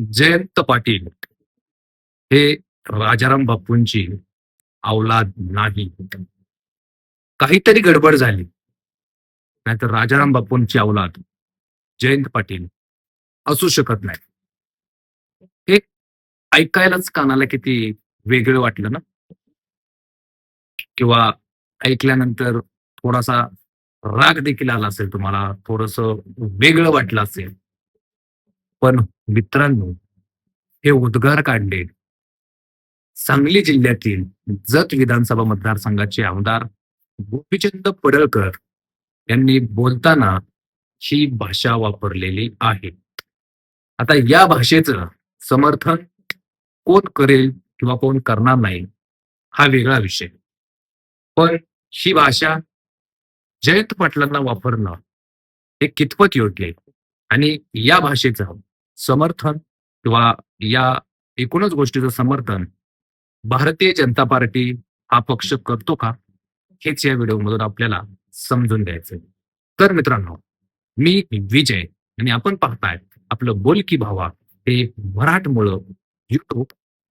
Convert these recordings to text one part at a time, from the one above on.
जयंत पाटील हे राजाराम बापूंची अवलाद नाही. काहीतरी गडबड झाली. नाहीतर राजाराम बापूंची अवलाद जयंत पाटील असू शकत नाही. हे ऐकायलाच कानाला किती वेगळं वाटलं ना? किंवा ऐकल्यानंतर थोडासा राग देखील आला असेल तुम्हाला थोडस वेगळं वाटलं असेल. पण मित्रांनो हे उद्गार काढले. सांगली जिल्ह्यातील जत विधानसभा मतदारसंघाचे आमदार गोपीचंद पडळकर यांनी बोलताना ही भाषा वापरलेली आहे. आता या भाषेचं समर्थन कोण करेल किंवा कोण करणार नाही हा वेगळा विषय. पण ही भाषा जयंत पाटलांना वापरणं हे कितपत योग्य आणि या भाषेचं समर्थन किंवा या एकूणच गोष्टीचं समर्थन भारतीय जनता पार्टी हा पक्ष करतो का? हेच या व्हिडिओमधून आपल्याला समजून द्यायचंय तर मित्रांनो मी विजय आणि आपण पाहताय आपलं बोल की भावा हे मराठमोळं युट्यूब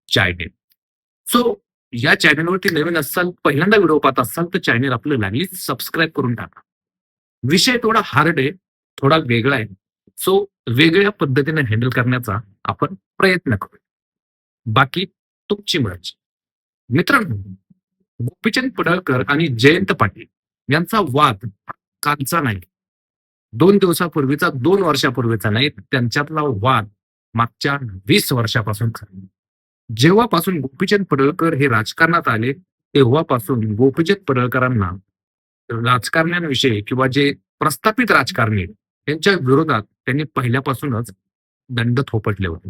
चॅनेल सो या चॅनेलवरती नवीन असाल पहिल्यांदा व्हिडिओ पाहत असाल तर चॅनेल आपलं लागली सबस्क्राईब करून टाका. विषय थोडा हार्ड आहे थोडा वेगळा आहे. सो वेगळ्या पद्धतीने हँडल करण्याचा आपण प्रयत्न करू बाकी तुमची मर्जी. मित्रांनो गोपीचंद पडळकर आणि जयंत पाटील यांचा वाद कालचा नाही. दोन दिवसापूर्वीचा दोन वर्षापूर्वीचा नाही त्यांच्यातला वाद मागच्या वीस वर्षापासून जेव्हापासून गोपीचंद पडळकर हे राजकारणात आले तेव्हापासून गोपीचंद पडळकरांना राजकारण्यांविषयी किंवा जे प्रस्थापित राजकारणी आहेत, त्यांच्या विरोधात त्यांनी पहिल्यापासूनच दंड थोपटले होते.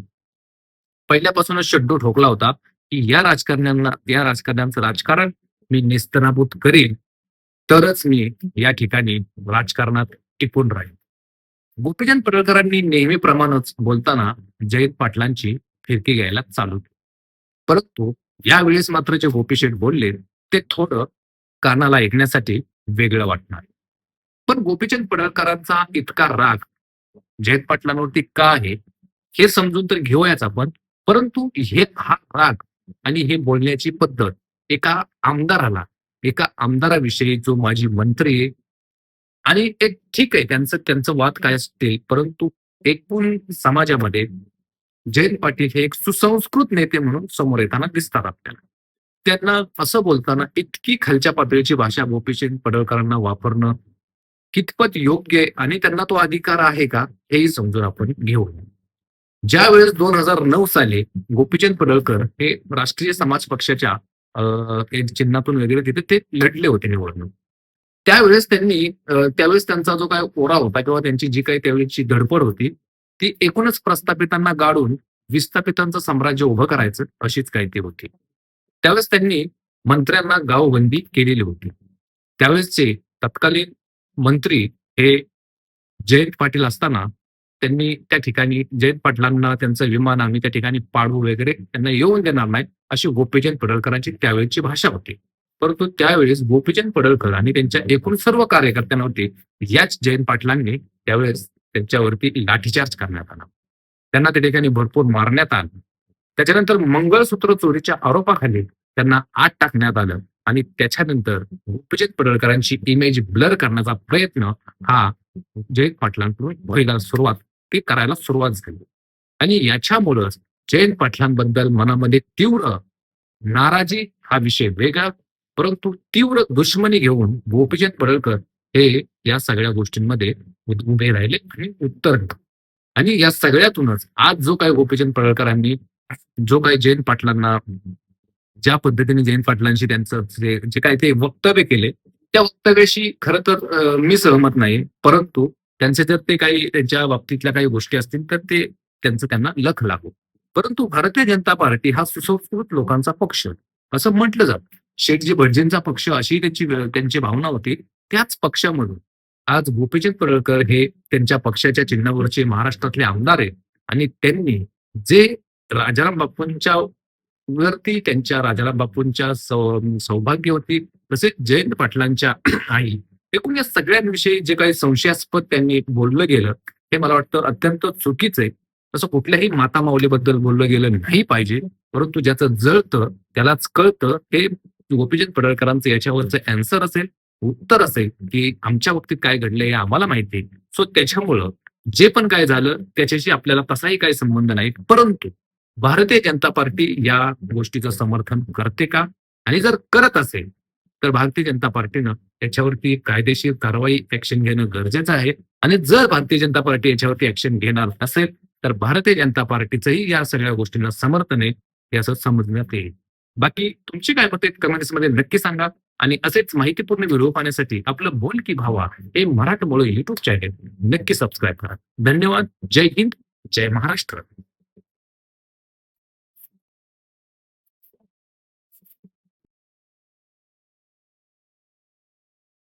पहिल्यापासूनच शड्डू ठोकला होता की या राजकारण्यांना या राजकारण्यांचं राजकारण मी निस्तनाभूत करीन तरच मी या ठिकाणी राजकारणात टिकून राहील गोपीचंद पडळकरांनी नेहमीप्रमाणेच बोलताना जयंत पाटलांची फिरकी घ्यायला चालू केली. परंतु यावेळेस मात्र जे गोपीशेठ बोलले ते थोडं कानाला ऐकण्यासाठी वेगळं वाटणार. पण गोपीचंद पडळकरांचा इतका राग जयंत पाटलांवरती का आहे हे समजून तर घेऊयाच आपण. परंतु हे हा राग आणि हे बोलण्याची पद्धत एका आमदाराला एका आमदाराविषयी जो माजी मंत्री आहे आणि एक ठीक आहे त्यांचं त्यांचं वाद काय असतील परंतु एकूण समाजामध्ये जयंत पाटील हे एक सुसंस्कृत नेते म्हणून समोर येताना दिसतात आपल्याला. त्यांना असं बोलताना इतकी खालच्या पातळीची भाषा गोपीचंद पडळकरांना वापरणं कितपत योग्य आणि त्यांना तो अधिकार आहे का हेही समजून आपण घेऊया ज्या वेळेस दोन हजार नऊ साली गोपीचंद पडळकर हे राष्ट्रीय समाज पक्षाच्या चिन्हातून वगैरे तिथे ते लढले होते निवडणूक. त्यावेळेस त्यांनी त्यावेळेस त्यांचा जो काय ओरा होता किंवा त्यांची जी काही त्यावेळेची धडपड होती ती एकूणच प्रस्थापितांना गाडून विस्थापितांचं साम्राज्य उभं करायचं अशीच काही ती होती. त्यावेळेस त्यांनी मंत्र्यांना गावबंदी केलेली होती. त्यावेळेसचे तत्कालीन मंत्री हे जयंत पाटील असताना त्यांनी त्या ठिकाणी जयंत पाटलांना त्यांचं विमान आम्ही त्या ठिकाणी पाडू वगैरे त्यांना येऊन देणार नाही अशी गोपीचंद पडळकरांची त्यावेळेची भाषा होती. परंतु त्यावेळेस गोपीचंद पडळकर आणि त्यांच्या एकूण सर्व कार्यकर्त्यांवरती याच जयंत पाटलांनी त्यावेळेस त्यांच्यावरती लाठीचार्ज करण्यात आला. त्यांना त्या ठिकाणी भरपूर मारण्यात आलं. त्याच्यानंतर मंगळसूत्र चोरीच्या आरोपाखाली त्यांना आत टाकण्यात आलं. आणि त्याच्यानंतर उपजित पडळकरांची इमेज ब्लर करण्याचा प्रयत्न हा जयंत पाटलांकडून व्हायला सुरुवात ते करायला सुरुवात झाली. आणि याच्यामुळंच जयंत पाटलांबद्दल मनामध्ये तीव्र नाराजी हा विषय वेगळा परंतु तीव्र दुश्मनी घेऊन गोपीचंद पडळकर हे या सगळ्या गोष्टींमध्ये उद- उभे राहिले आणि उत्तर आणि या सगळ्यातूनच आज जो काही गोपीचंद पडळकरांनी जो काही जयंत पाटलांना ज्या पद्धतीने जयंत पाटलांशी त्यांचं जे जे काही ते वक्तव्य केले त्या वक्तव्याशी खरं तर मी सहमत नाही. परंतु त्यांचे जर ते काही त्यांच्या बाबतीतल्या काही गोष्टी असतील तर ते त्यांचं त्यांना लख लागू. परंतु भारतीय जनता पार्टी हा सुसंस्कृत लोकांचा पक्ष. असं म्हटलं जातं. शेठजी भटजींचा पक्ष अशी त्यांची त्यांची भावना होती. त्याच पक्षामधून आज गोपीचंद पडळकर हे त्यांच्या पक्षाच्या चिन्हावरचे महाराष्ट्रातले आमदार आहेत. आणि त्यांनी जे राजाराम बापूंच्या वरती त्यांच्या राजाला बापूंच्या सौभाग्य होती. तसेच जयंत पाटलांच्या आई. एकूण या सगळ्यांविषयी जे काही संशयास्पद त्यांनी बोललं गेलं हे मला वाटतं अत्यंत चुकीचं आहे. तसं कुठल्याही माता माऊलीबद्दल बोललं गेलं नाही पाहिजे. परंतु ज्याचं जळतं त्यालाच कळतं हे गोपीचंद पडळकरांचं याच्यावरचं अँसर असेल उत्तर असेल की आमच्या बाबतीत काय घडलंय हे आम्हाला माहिती आहे. सो त्याच्यामुळं जे पण काय झालं त्याच्याशी आपल्याला तसाही काही संबंध नाही परंतु भारतीय जनता पार्टी या गोष्टीचं समर्थन करते का? आणि जर करत असेल तर भारतीय जनता पार्टीनं याच्यावरती कायदेशीर कारवाई ऍक्शन घेणं गरजेचं आहे. आणि जर भारतीय जनता पार्टी याच्यावरती ऍक्शन घेणार असेल तर भारतीय जनता पार्टीचंही या सगळ्या गोष्टींना समर्थन आहे हे असं समजण्यात येईल. बाकी तुमची काय मते कमेंट्समध्ये नक्की सांगा. आणि असेच माहितीपूर्ण व्हिडिओ पाहण्यासाठी आपलं बोल की भावा हे मराठमोळं युट्यूब चॅनेल नक्की सबस्क्राईब करा. धन्यवाद. जय हिंद. जय महाराष्ट्र.